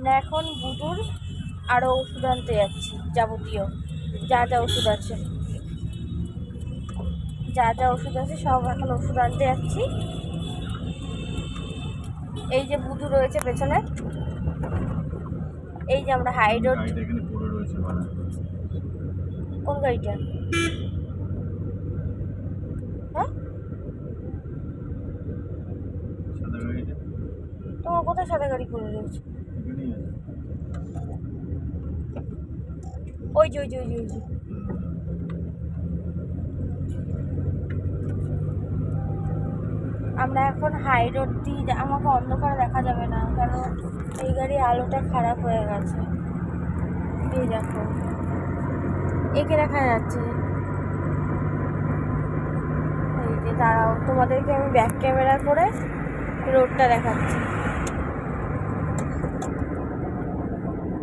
আমরা এখন বুধুর আরও ওষুধ আনতে যাচ্ছি যাবতীয়। যা যা ওষুধ আছে। যা যা ওষুধ আছে সব এখন ওষুধ আনতে যাচ্ছি। এই যে বুধু রয়েছে পেছনে। এই যে আমরা হাই রোড কোন গাড়িটা হ্যাঁ সাদা গাড়িটা তোমার কোথায় সাদা গাড়ি করে রয়েছে? ওই যে ওই যে ওই যে ওই যে। আমরা এখন হাই রোড দিয়ে আমাকে অন্ধকারে দেখা যাবে না, কারণ এই গাড়ির আলোটা খারাপ হয়ে গেছে। এই দেখো। একে দেখা যাচ্ছে। এই যে, দাঁড়াও। তোমাদেরকে আমি ব্যাক ক্যামেরা করে রোডটা দেখাচ্ছি।